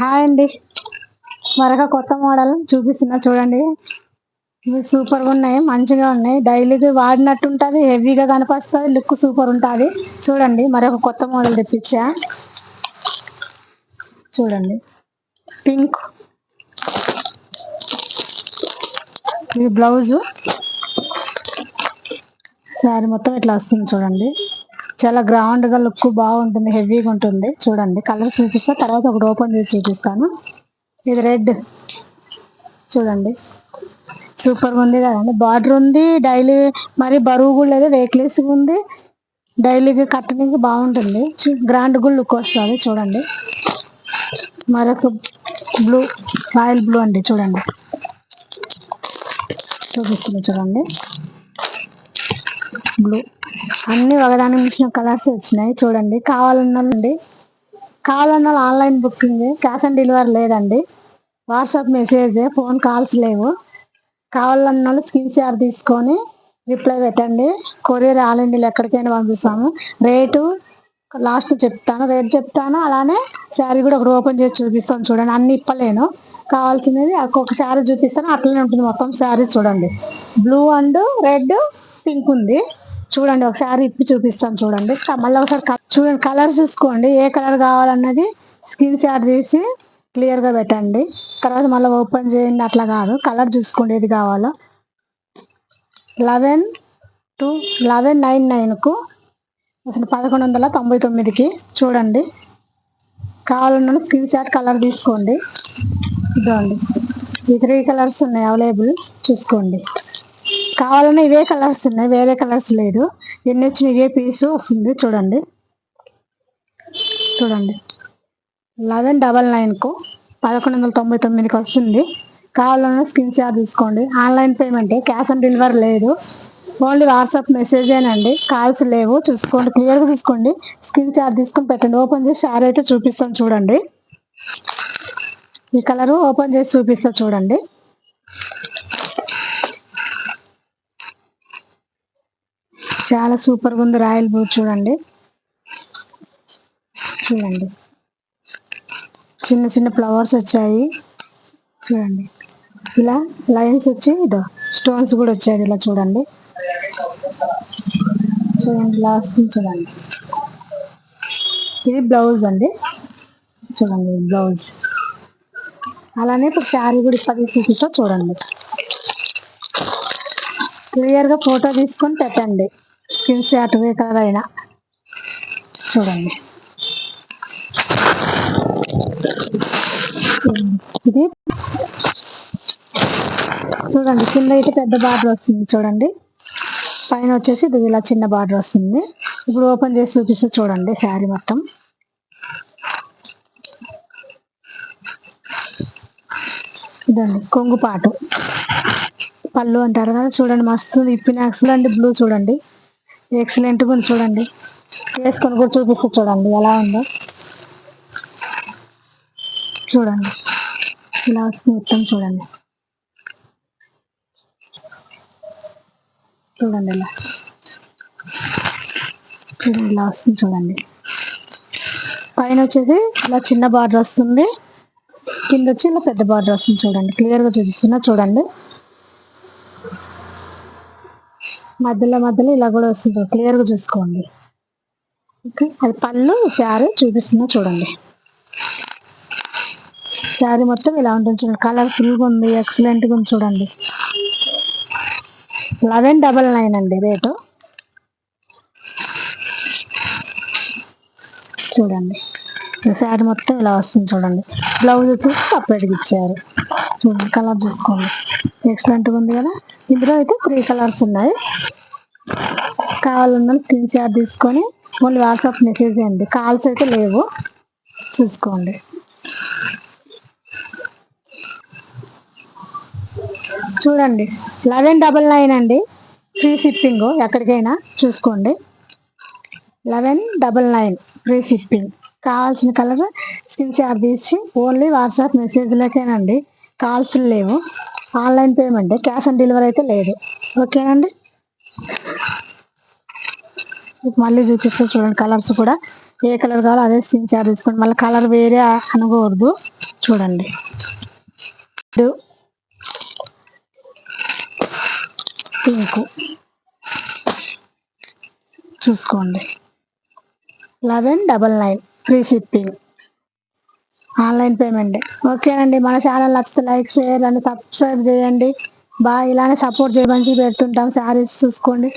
Hi అండి. మరొక కొత్త మోడల్ చూపిస్తున్నా చూడండి. ఇవి సూపర్గా ఉన్నాయి మంచిగా ఉన్నాయి. డైలీగా వాడినట్టు ఉంటుంది హెవీగా కనిపిస్తుంది లుక్ సూపర్ ఉంటుంది. చూడండి మరొక కొత్త మోడల్ తెప్పించా. చూడండి. పింక్ ఇది బ్లౌజు శారీ మొత్తం ఇట్లా వస్తుంది చూడండి. చాలా గ్రాండ్గా లుక్ బాగుంటుంది హెవీగా ఉంటుంది. చూడండి కలర్ చూపిస్తా తర్వాత ఒకటి ఓపెన్ చేసి చూపిస్తాను. ఇది రెడ్ చూడండి. సూపర్ ఉంది కదండి. బార్డర్ ఉంది డైలీ మరి బరువు కూడా లేదు వెయిట్లెస్ ఉంది. డైలీగా కట్టడానికి బాగుంటుంది. గ్రాండ్ కూడా లుక్ వస్తుంది చూడండి. మరొక బ్లూ రాయల్ బ్లూ అండి చూడండి. చూపిస్తుంది చూడండి. బ్లూ అన్ని ఒకదాని మించిన కలర్స్ వచ్చినాయి. చూడండి. కావాలన్నండి కావాలన్న online booking. Cash on delivery లేదండి. వాట్సాప్ మెసేజ్ ఫోన్ కాల్స్ లేవు. కావాలన్న వాళ్ళు స్క్రీన్ షాట్ తీసుకొని రిప్లై పెట్టండి. కొరియర్ ఆల్ ఇండియాలో ఎక్కడికైనా పంపిస్తాము. రేటు లాస్ట్ చెప్తాను. రేట్ చెప్తాను. అలానే శారీ కూడా ఒకటి ఓపెన్ చేసి చూపిస్తాను చూడండి. అన్ని ఇప్పలేను. కావాల్సినది ఒక్కొక్క శారీ చూపిస్తాను. అట్లనే ఉంటుంది మొత్తం శారీ చూడండి. బ్లూ అండ్ రెడ్ పింక్ ఉంది. చూడండి ఒకసారి ఇప్పి చూపిస్తాను చూడండి. మళ్ళీ ఒకసారి చూడండి కలర్ చూసుకోండి. ఏ కలర్ కావాలన్నది స్క్రీన్ షాట్ తీసి క్లియర్గా పెట్టండి. తర్వాత మళ్ళీ ఓపెన్ చేయండి అట్లా కాదు. కలర్ చూసుకోండి ఏది కావాలో. లెవెన్ టు లెవెన్ నైన్ నైన్కు అసలు పదకొండు వందల తొంభై తొమ్మిదికి చూడండి. కావాలన్న స్క్రీన్ షాట్ కలర్ తీసుకోండి. ఇదండి ఈ త్రీ కలర్స్ ఉన్నాయి అవైలబుల్ చూసుకోండి. కావాలన్నా ఇవే కలర్స్ ఉన్నాయి వేరే కలర్స్ లేదు. ఎన్ని వచ్చిన ఇవే పీస్ వస్తుంది చూడండి. చూడండి. లెవెన్ డబల్ నైన్కు పదకొండు వందల తొంభై తొమ్మిదికి వస్తుంది. కావాలన్నా స్క్రీన్ షాట్ తీసుకోండి. ఆన్లైన్ పేమెంటే క్యాష్ ఆన్ డెలివరీ లేదు. ఓన్లీ వాట్సాప్ మెసేజేనండి కాల్స్ లేవు చూసుకోండి. క్లియర్గా చూసుకోండి. స్క్రీన్ షాట్ తీసుకొని పెట్టండి. ఓపెన్ చేసి శారీ అయితే చూపిస్తాను చూడండి. ఈ కలరు ఓపెన్ చేసి చూపిస్తా చూడండి. చాలా సూపర్గా ఉంది రాయల్ బ్లూ చూడండి. చూడండి. చిన్న చిన్న ఫ్లవర్స్ వచ్చాయి. చూడండి. ఇలా లైన్స్ వచ్చి ఇదో స్టోన్స్ కూడా వచ్చాయి ఇలా చూడండి. చూడండి లాస్ట్ చూడండి. ఇది బ్లౌజ్ అండి. చూడండి బ్లౌజ్. అలానే ఇప్పుడు శారీ కూడా ఇప్పటి చూపిస్తా చూడండి. క్లియర్గా ఫోటో తీసుకొని పెట్టండి. స్కిన్ షాట్ కలర్ అయినా చూడండి. ఇది చూడండి కింద అయితే పెద్ద బార్డర్ వస్తుంది చూడండి. పైన వచ్చేసి ఇది ఇలా చిన్న బార్డర్ వస్తుంది. ఇప్పుడు ఓపెన్ చేసి చూపిస్తే చూడండి శారీ మొత్తం. ఇదండి కొంగు పాటు. పళ్ళు అంటారు కదా చూడండి మస్తు ఇప్పిన అండి బ్లూ చూడండి. ఎక్సలెంట్ ఉంది చూడండి. వేసుకొని కూడా చూపిస్తే చూడండి ఎలా ఉందో. చూడండి. ఇలా వస్తుంది మొత్తం చూడండి. చూడండి ఇలా. చూడండి ఇలా వస్తుంది చూడండి. పైన వచ్చేసి ఇలా చిన్న బార్డర్ వస్తుంది. కింద వచ్చి ఇలా పెద్ద బార్డర్ వస్తుంది చూడండి. క్లియర్గా చూపిస్తున్నా చూడండి. మధ్యలో మధ్యలో ఇలా కూడా వస్తుంది. క్లియర్గా చూసుకోండి. ఓకే అది పళ్ళు శారీ చూపిస్తున్నా చూడండి. శారీ మొత్తం ఇలా ఉంటుంది చూడండి. కలర్ఫుల్గా ఉంది ఎక్సలెంట్గా ఉంది చూడండి. లెవెన్ డబల్ నైన్ అండి రేటు. చూడండి. శారీ మొత్తం ఇలా వస్తుంది చూడండి. బ్లౌజ్ వచ్చేసి సపరేట్గా ఇచ్చారు. Hmm, కలర్ చూసుకోండి. ఎక్సలెంట్గా ఉంది కదా? ఇందులో అయితే త్రీ కలర్స్ ఉన్నాయి. కావాలన్నా స్క్రీన్ షాట్ తీసుకొని మళ్ళీ వాట్సాప్ మెసేజ్ చేయండి. కాల్స్ అయితే లేవు. చూసుకోండి. చూడండి. లెవెన్ డబల్ నైన్ అండి. ఫ్రీ షిప్పింగ్ ఎక్కడికైనా చూసుకోండి. Eleven double nine free shipping కావాల్సిన కలర్ స్క్రీన్ షాట్ తీసి ఓన్లీ వాట్సాప్ మెసేజ్లకేనండి కాల్స్ లేవు online payment cash on delivery అయితే లేదు. ఓకేనండి? మీకు మళ్ళీ చూపిస్తే చూడండి కలర్స్ కూడా. ఏ కలర్ కావాలో అదే స్క్రీన్ షాట్ తీసుకోండి. మళ్ళీ కలర్ వేరే అనుకోవద్దు. చూడండి. పింక్. చూసుకోండి. Eleven double nine. Free shipping online payment. ఓకేనండి మన ఛానల్ నచ్చితే లైక్ షేర్ అండ్ సబ్స్క్రైబ్ చేయండి. బాగా ఇలానే సపోర్ట్ చేయమని పెడుతుంటాం శారీస్ చూసుకోండి.